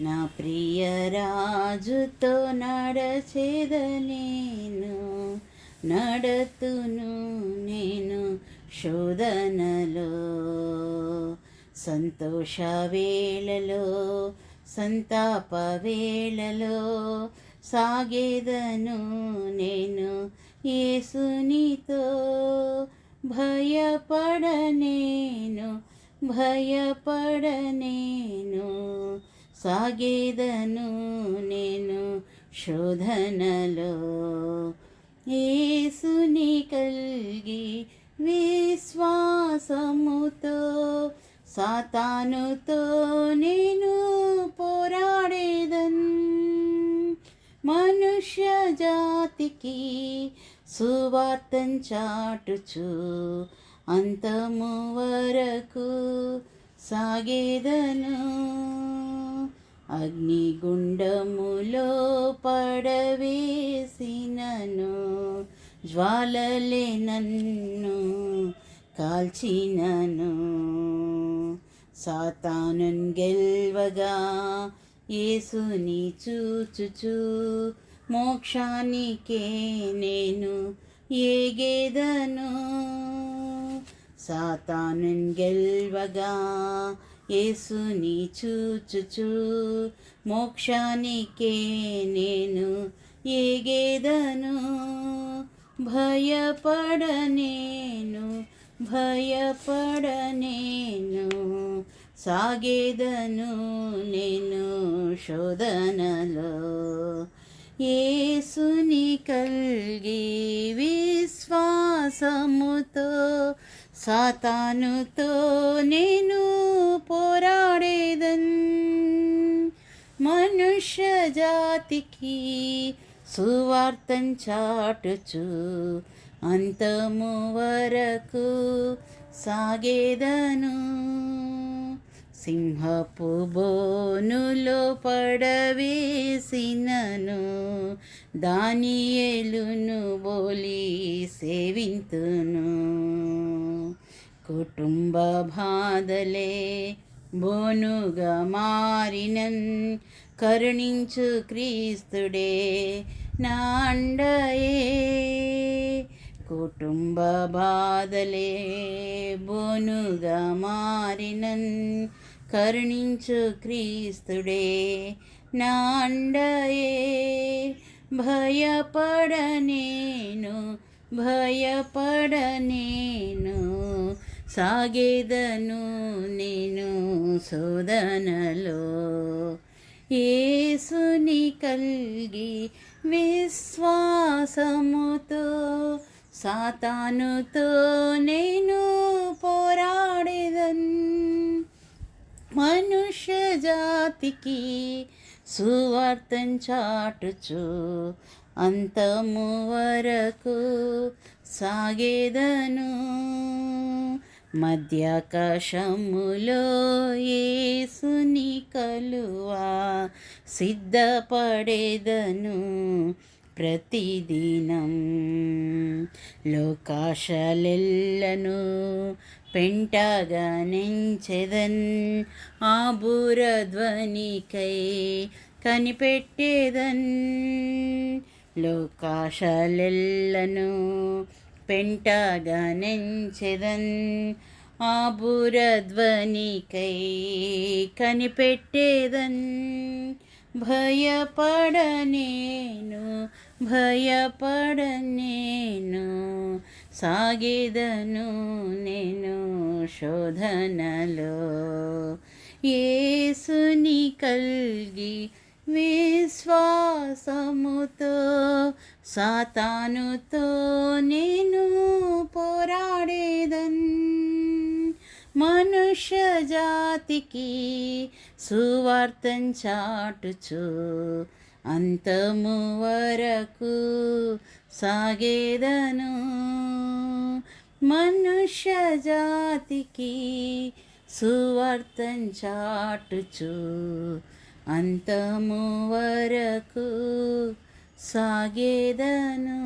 నా ప్రియ రాజుతో నడచేద నేను నడతును నేను శోధనలో. సంతోష వేళలో సంతాప వేళలో సాగేదను నేను యేసునితో. భయపడనేను భయపడనేను సాగేదను నేను శోధనలో. ఏసుని కలిగి విశ్వాసముతో సాతానుతో నేను పోరాడేదన్. మనుష్య జాతికి సువార్తం చాటుచు అంతము వరకు సాగేదను. అగ్నిగుండములో పడవేసినను జ్వాలలే నన్ను కాల్చినను. సాతానున్ గెల్వగా యేసుని చూచుచు మోక్షానికే నేను ఏగేదను. సాతాను గెల్వగా యేసుని చూచుచు. మోక్షానికే నేను ఏగేదను. భయపడనేను భయపడనేను. సాగేదను నేను శోధనలో. యేసుని కల్గి విశ్వాసముతో సాతానుతో నేను పోరాడేదన్ మనుష్య జాతికి సువార్తం చాటుచు. అంతము వరకు సాగేదను. సింహపు బోనులో పడవేసినను. దానియేలును బోలి సేవింతును. కుటుంబ బాధలే బోనుగా మారినన్. కరుణించు క్రీస్తుడే నాండయే. కుటుంబ బాధలే బోనుగా మారినన్. కరుణించు క్రీస్తుడే నాండయే. భయపడనేను భయపడనేను. సాగేదను నేను శోధనలో. ఏసుని కల్గి విశ్వాసముతో సాతానుతో నేను పోరాడేదన్. మనుష్య జాతికి సువార్తం చాటుచు అంతము వరకు సాగేదను మధ్యాకాశములో ఏసుని కలువా సిద్ధపడేదను ప్రతిదినం. లోకాశలెల్లను పెంటగా నెంచెదన్ ఆ బూరధ్వనికై కనిపెట్టేదన్. లోకాశలెల్లను పెంటగా ఆబురధ్వనికై ఆ బూరధ్వనికై కనిపెట్టేదన్. భయపడనేను భయపడనేను సాగేదను నేను శోధనలో. ఏసుని కల్గి విశ్వాసముతో సాతానుతో నేను పోరాడేదన్. మనుష్య జాతికి సువార్తం చాటుచు అంతము వరకు సాగేదను. మనుష్య జాతికి సువార్తం చాటుచు అంతము వరకు సాగేదను.